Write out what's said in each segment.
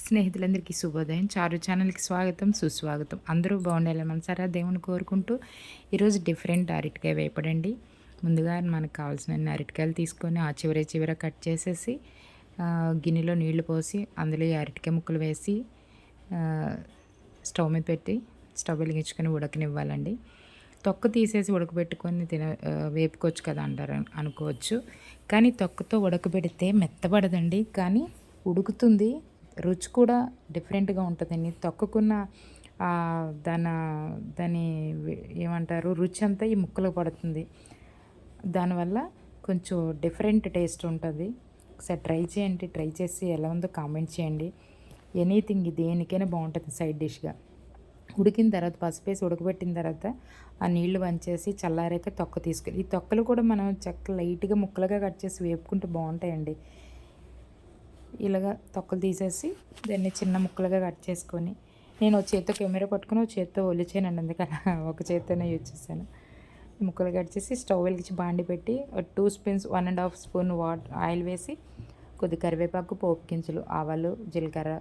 స్నేహితులందరికీ శుభోదయం. చారు ఛానల్కి స్వాగతం సుస్వాగతం. అందరూ బాగుండాలని మనసారా దేవుని కోరుకుంటూ ఈరోజు డిఫరెంట్ అరటికాయ వేపడండి. ముందుగా మనకు కావాల్సిన అరటికాయలు తీసుకొని ఆ చివరి చివర కట్ చేసేసి గిన్నెలో నీళ్ళు పోసి అందులో ఈ అరటికాయ ముక్కలు వేసి స్టవ్ మీద పెట్టి స్టవ్ వెలిగించుకొని ఉడకనివ్వాలండి. తొక్క తీసేసి ఉడకబెట్టుకొని తిన వేపుకోవచ్చు కదా అంటారు అనుకోవచ్చు. కానీ తొక్కతో ఉడకబెడితే మెత్తబడదండి. కానీ ఉడుకుతుంది. రుచి కూడా డిఫరెంట్గా ఉంటుందండి. తొక్కకున్న దాని దాని ఏమంటారు రుచి అంతా ఈ ముక్కలు పడుతుంది. దానివల్ల కొంచెం డిఫరెంట్ టేస్ట్ ఉంటుంది. ఒకసారి ట్రై చేయండి. ట్రై చేసి ఎలా ఉందో కామెంట్ చేయండి. ఎనీథింగ్ దేనికైనా బాగుంటుంది సైడ్ డిష్గా. ఉడికిన తర్వాత పసుపేసి ఉడకబెట్టిన తర్వాత ఆ నీళ్ళు వంచేసి చల్లారాక తొక్క తీసుకెళ్ళి ఈ తొక్కలు కూడా మనం చక్క లైట్గా ముక్కలుగా కట్ చేసి వేపుకుంటే బాగుంటాయండి. ఇలాగా తొక్కలు తీసేసి దాన్ని చిన్న ముక్కలుగా కట్ చేసుకొని నేను ఒక చేత్తో కెమెరా పట్టుకుని ఒక చేత్తో ఒలిచానండి అందుకని ఒక చేత్తోనే యూజ్ చేశాను. ముక్కలు కట్ చేసి స్టవ్ వెలిగించి బాండి పెట్టి two spoons one and half spoon water oil వేసి కొద్ది కరివేపాకు పోపు గింజలు ఆవాలు జీలకర్ర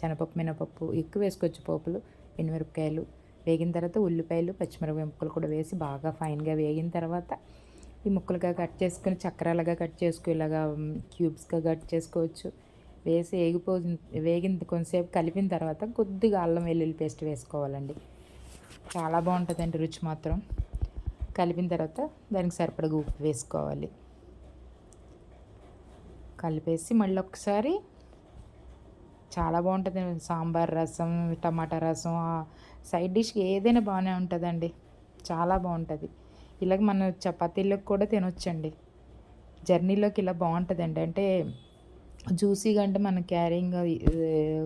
శనపప్పు మినపప్పు ఎక్కువ వేసుకోవచ్చు పోపులు ఎనిమిరపకాయలు వేగిన తర్వాత ఉల్లిపాయలు పచ్చిమిరపకాయ ముక్కలు కూడా వేసి బాగా ఫైన్గా వేగిన తర్వాత ఈ ముక్కలుగా కట్ చేసుకుని చక్రాలుగా కట్ చేసుకో ఇలాగా క్యూబ్స్గా కట్ చేసుకోవచ్చు. వేసి వేగిపో వేగిన కొంతసేపు కలిపిన తర్వాత కొద్దిగా అల్లం వెల్లుల్లి పేస్ట్ వేసుకోవాలండి. చాలా బాగుంటుందండి రుచి మాత్రం. కలిపిన తర్వాత దానికి సరిపడగా ఉప్పు వేసుకోవాలి. కలిపేసి మళ్ళీ ఒకసారి చాలా బాగుంటుంది సాంబార్ రసం టమాటా రసం సైడ్ డిష్కి ఏదైనా బాగానే ఉంటుందండి. చాలా బాగుంటుంది. ఇలాగ మన చపాతీలకు కూడా తినొచ్చండి. జర్నీలోకి ఇలా బాగుంటుందండి. అంటే జ్యూసీగా అంటే మన క్యారింగ్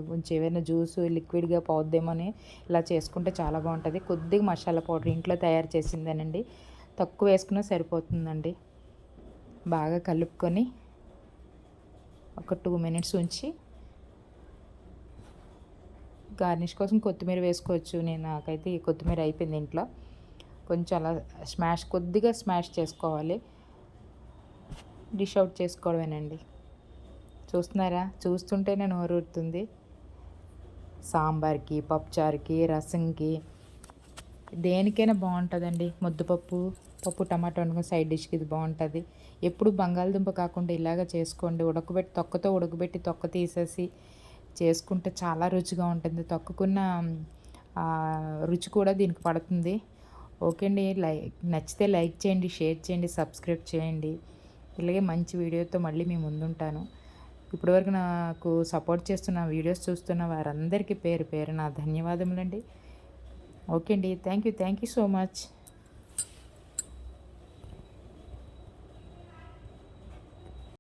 కొంచెం ఏమైనా జ్యూస్ లిక్విడ్గా పోద్దేమని ఇలా చేసుకుంటే చాలా బాగుంటుంది. కొద్దిగా మసాలా పౌడర్ ఇంట్లో తయారు చేసిందేనండి. తక్కువ వేసుకున్నా సరిపోతుందండి. బాగా కలుపుకొని ఒక టూ మినిట్స్ ఉంచి గార్నిష్ కోసం కొత్తిమీర వేసుకోవచ్చు. నేను నాకైతే ఈ కొత్తిమీర అయిపోయింది ఇంట్లో. కొంచెం అలా స్మాష్ కొద్దిగా స్మాష్ చేసుకోవాలి. డిష్ అవుట్ చేసుకోవడమేనండి. చూస్తున్నారా? చూస్తుంటేనే నోరూరుతుంది. సాంబార్కి పప్పుచారుకి రసంకి. దేనికైనా బాగుంటుందండి. ముద్దపప్పు పప్పు టమాటా వండుకుని సైడ్ డిష్కి ఇది బాగుంటుంది. ఎప్పుడు బంగాళదుంప కాకుండా ఇలాగ చేసుకోండి. ఉడకబెట్టి తొక్కతో ఉడకబెట్టి తొక్క తీసేసి చేసుకుంటే చాలా రుచిగా ఉంటుంది. తొక్కుకున్న రుచి కూడా దీనికి పడుతుంది. ఓకే అండి. లైక్ నచ్చితే లైక్ చేయండి షేర్ చేయండి సబ్స్క్రైబ్ చేయండి. ఇలాగే మంచి వీడియోతో మళ్ళీ మీ ముందుంటాను. ఇప్పటివరకు నాకు సపోర్ట్ చేస్తున్న వీడియోస్ చూస్తున్న వారందరికీ పేరు పేరు నా ధన్యవాదములండి. ఓకే అండి. Thank you. Thank you so much.